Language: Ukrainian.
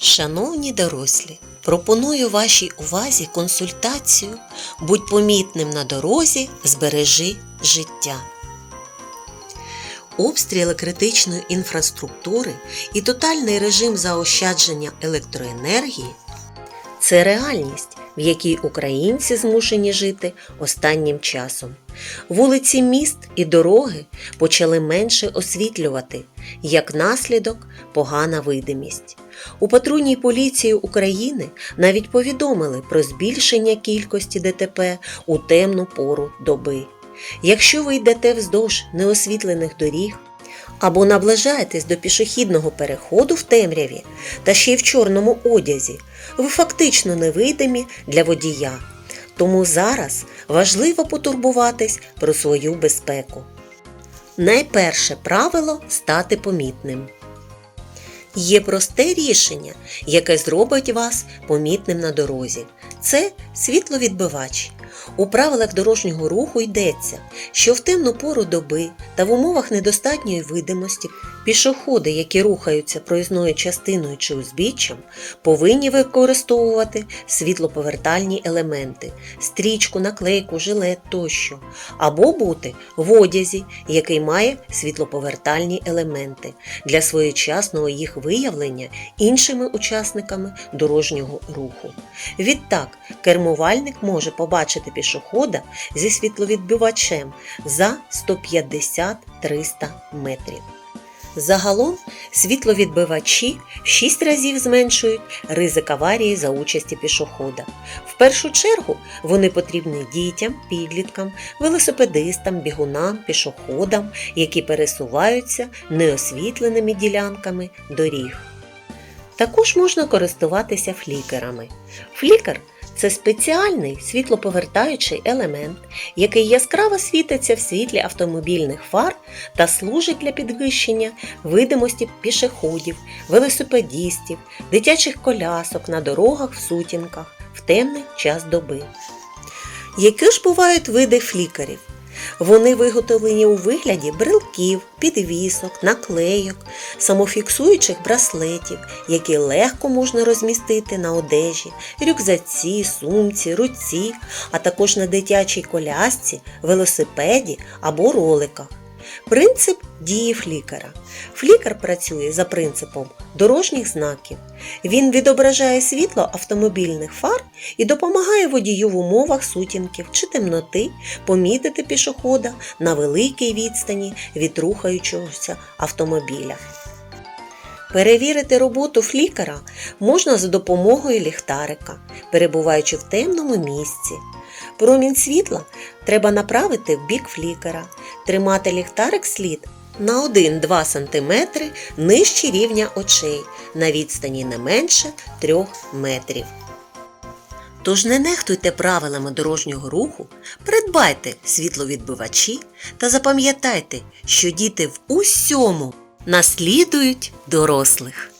Шановні дорослі, пропоную вашій увазі консультацію Будь помітним на дорозі, збережи життя. Обстріли критичної інфраструктури і тотальний режим заощадження електроенергії це реальність, в якій українці змушені жити останнім часом. Вулиці міст і дороги почали менше освітлювати, як наслідок погана видимість. У патрульній поліції України навіть повідомили про збільшення кількості ДТП у темну пору доби. Якщо ви йдете вздовж неосвітлених доріг або наближаєтесь до пішохідного переходу в темряві та ще й в чорному одязі, ви фактично невидимі для водія. Тому зараз важливо потурбуватись про свою безпеку. Найперше правило стати помітним. Є просте рішення, яке зробить вас помітним на дорозі. Це світловідбивач. У правилах дорожнього руху йдеться, що в темну пору доби та в умовах недостатньої видимості пішоходи, які рухаються проїзною частиною чи узбіччям, повинні використовувати світлоповертальні елементи, стрічку, наклейку, жилет тощо, або бути в одязі, який має світлоповертальні елементи для своєчасного їх виявлення іншими учасниками дорожнього руху. Відтак, кермувальник може побачити пішохода зі світловідбивачем за 150-300 метрів. Загалом світловідбивачі в 6 разів зменшують ризик аварії за участі пішохода. В першу чергу вони потрібні дітям, підліткам, велосипедистам, бігунам, пішоходам, які пересуваються неосвітленими ділянками доріг. Також можна користуватися флікерами. Флікер це спеціальний світлоповертаючий елемент, який яскраво світиться в світлі автомобільних фар та служить для підвищення видимості пішоходів, велосипедістів, дитячих колясок на дорогах в сутінках в темний час доби. Які ж бувають види флікерів? Вони виготовлені у вигляді брелків, підвісок, наклейок, самофіксуючих браслетів, які легко можна розмістити на одежі, рюкзаці, сумці, руці, а також на дитячій колясці, велосипеді або роликах. Принцип дії флікера. Флікер працює за принципом дорожніх знаків. Він відображає світло автомобільних фар і допомагає водію в умовах сутінків чи темноти помітити пішохода на великій відстані від рухаючогося автомобіля. Перевірити роботу флікера можна за допомогою ліхтарика, перебуваючи в темному місці. Промінь світла треба направити в бік флікера, тримати ліхтарик слід на 1-2 см нижче рівня очей на відстані не менше 3 метрів. Тож не нехтуйте правилами дорожнього руху, придбайте світловідбивачі та запам'ятайте, що діти в усьому наслідують дорослих.